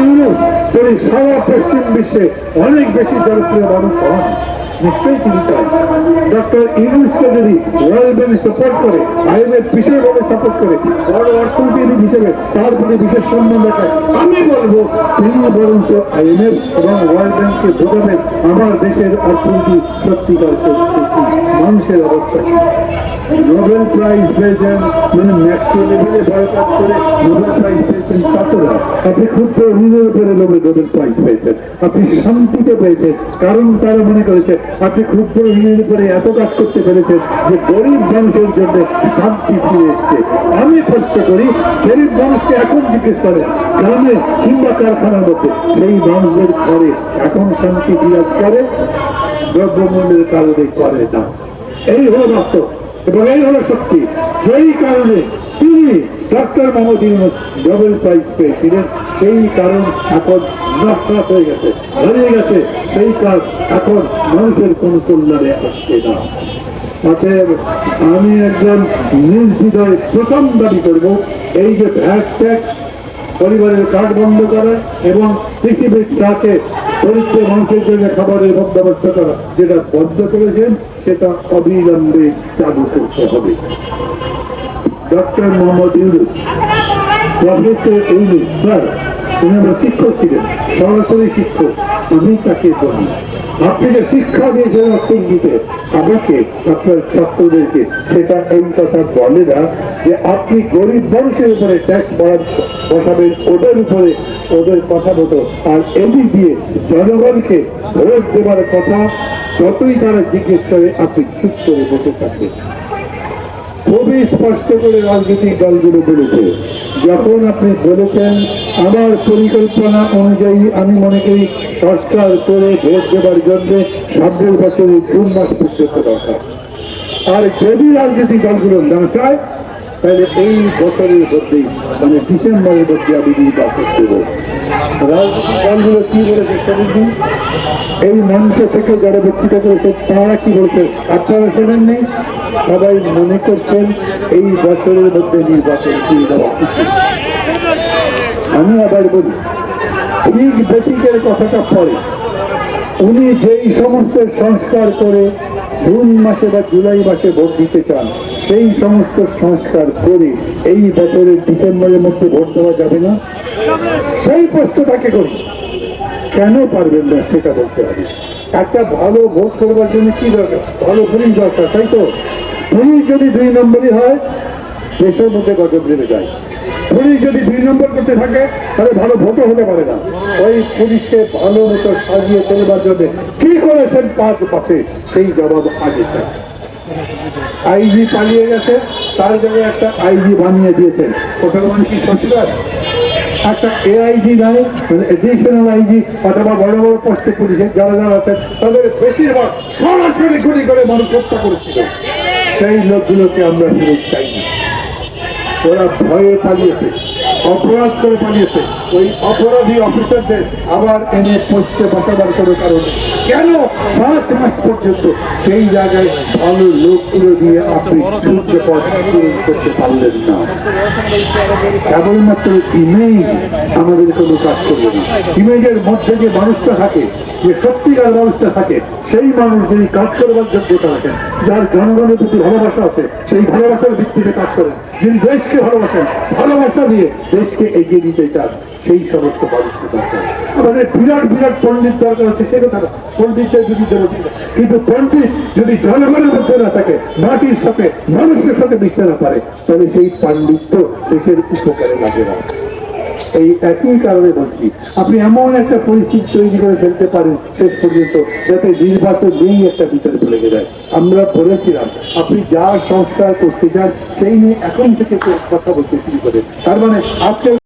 ইউনুস, তিনি সারা পশ্চিম বিশ্বে অনেক বেশি জনপ্রিয় মানুষ হন নিশ্চয়ই তিনি ডক্টর ইউনুসকে যদি ওয়ার্ল্ড ব্যাংক সাপোর্ট করে আইএমএফ বিশেষভাবে সাপোর্ট করে, বড় অর্থনীতিবিদ হিসেবে তার প্রতি বিশেষ সম্মান দেখায়, আমি বলব, তিনি বরঞ্চ আইএমএফ এবং ওয়ার্ল্ড ব্যাংককে বোঝাবেন, আমার দেশের অর্থনীতি সত্যিকার মানুষের অবস্থা। নোবেল প্রাইজ পেয়েছেন মানে ম্যাক্সো লেভেলে বয়কাট করে নোবেল প্রাইজ পেয়েছেন ছাত্ররা আপনি ক্ষুদ্র ঋণের উপরে নোবেল নোবেল প্রাইজ পেয়েছেন। আপনি শান্তিতে পেয়েছেন। কারণ তারা মনে করেছে, আপনি ক্ষুদ্র ঋণের উপরে এত কাজ করতে পেরেছেন যে গরিব মানুষের জন্য শান্তি ফিরে এসছে। আমি প্রশ্ন করি, গরিব মানুষকে এখন জিজ্ঞেস করেন, গ্রামে কিংবা কারখানার মধ্যে, সেই মানুষদের ঘরে এখন শান্তি বিরাজ করে, দ্রব্যমূল্যের কারণে করে না। এই হলো বাস্তব। এবং এই হলো সত্যি সেই কারণে তিনি doctor Mohammad Yunus Nobel prize পেয়েছিলেন, সেই কারণ এখন নষ্ট হয়ে গেছে, হারিয়ে গেছে। সেই কাজ এখন মানুষের কোন কল্যাণে আসছে না। অতএব আমি একজন নির্দ্বিধায় প্রথম দাবি করব, এই যে ভ্যাট ট্যাক্স পরিবারের কার্ড বন্ধ করা এবং পৃথিবীর চাকে দরিদ্র মানুষের জন্য খাবারের ব্যবস্থাটা যেটা বন্ধ করেছেন সেটা অবিলম্বে চালু করতে হবে। Doctor Mohammad Yunus, professor Yunus, sir উনি আমার শিক্ষক ছিলেন, সরাসরি শিক্ষক আমি তাকে বলি আপনি যে শিক্ষা দিয়েছেন অর্থনীতিতে আমাকে, আপনার ছাত্রদেরকে, সেটা এই কথা বলে না যে আপনি গরিব মানুষের উপরে ট্যাক্স বাড়ান, বসাবেন, ওদের উপরে ওদের কথা মতো। আর এমনি দিয়ে জনগণকে ভোট দেওয়ার কথা যতই তারা জিজ্ঞেস করে, আপনি চুপ করে বসে থাকবেন। খুবই স্পষ্ট করে রাজনৈতিক দলগুলো বলেছে, যখন আপনি বলেছেন আমার পরিকল্পনা অনুযায়ী আমি মনে করি সংস্কার করে ভোট দেওয়ার জন্য সামনের বছরের জুন মাস পর্যন্ত দরকার। আর যদি রাজনৈতিক দলগুলো না চায়, তাহলে এই বছরের মধ্যেই মানে ডিসেম্বরের মধ্যে আমি নির্বাচন দেব। রাজনৈতিক দলগুলো কি বলেছে সেদিন এই মঞ্চ থেকে যারা বক্তৃতা করেছে, তারা কি বলছে? আপনারা শোনেন নেই? সবাই মনে করছেন এই বছরের মধ্যে নির্বাচন দিয়ে দেওয়া। আমি আবার বলি ঠিক বেটিকের কথাটা পরে। উনি যেই সমস্ত সংস্কার করে জুন মাসে বা জুলাই মাসে ভোট দিতে চান, সেই সমস্ত সংস্কার করে এই বছরের ডিসেম্বরের মধ্যে ভোট দেওয়া যাবে না? সেই প্রশ্ন তাকে করি, কেন পারবেন না সেটা বলতে হবে। একটা ভালো ভোট করবার জন্য কি দরকার? ভালো পুলিশ দরকার, তাই তো? পুলিশ যদি দুই নম্বরই হয়, দেশের মধ্যে গজব নেমে যায়। পুলিশ যদি দুই নম্বর করতে থাকে, তাহলে ভালো ভোটও হতে পারে না। ওই পুলিশকে ভালো মতো সাজিয়ে চলবার জন্য কি করেছেন পাঁচ পাশে সেই জবাব আগে আইজি পালিয়ে গেছে, তার জায়গায় একটা আইজি বানিয়ে দিয়েছেন। ওটা মানে কি সত্যিকার একটা এআইজি নাই মানে এডিশনাল আইজি অথবা বড় বড় পোস্টে পুলিশের যারা যারা আছেন, তাদের বেশিরভাগ সরাসরি গুলি করে মানুষ হত্যা করেছিল। সেই লোকগুলোকে আমরা ফেরত চাই না ওরা ভয়ে পালিয়েছে অপরাধ করে পালিয়েছে। ওই অপরাধী অফিসারদের আবার এনে পোস্টে বসাবার কোনো কারণ কেন? পাঁচ মাস পর্যন্ত সেই জায়গায় ভালো লোকগুলো দিয়ে আপনি সূর্য পথ করতে পারলেন না। কেবলমাত্র ইমেজ আমাদের কোনো কাজ করবে না। ইমেজের মধ্যে যে মানুষটা থাকে, যে সত্যিকার মানুষটা থাকে, সেই মানুষ যিনি কাজ করবার যোগ্যতা রাখেন, যার জনগণের প্রতি ভালোবাসা আছে, সেই ভালোবাসার ভিত্তিতে কাজ করেন। যিনি দেশকে ভালোবাসেন, ভালোবাসা দিয়ে দেশকে এগিয়ে দিতে চান। সেই সমস্ত মানুষকে আমাদের বিরাট বিরাট পণ্ডিত দরকার আছে, সে কথা না। বিরুদ্ধে বলছি কিন্তু পণ্ডিত যদি জনগণের মধ্যে না থাকে, মাটির সাথে, মানুষের সাথে মিশতে না পারে, তাহলে সেই পাণ্ডিত্য দেশের উপকারে লাগে না। এই একই কারণে বলছি, আপনি এমন একটা পরিস্থিতি তৈরি করে ফেলতে পারেন শেষ পর্যন্ত, যাতে নির্বাচন নেই একটা ভিতরে চলে যায়। আমরা বলেছিলাম, আপনি যা সংস্কার করতে চান, সেই নিয়ে এখন থেকে কথা বলতে শুরু করেন। তার মানে আজকে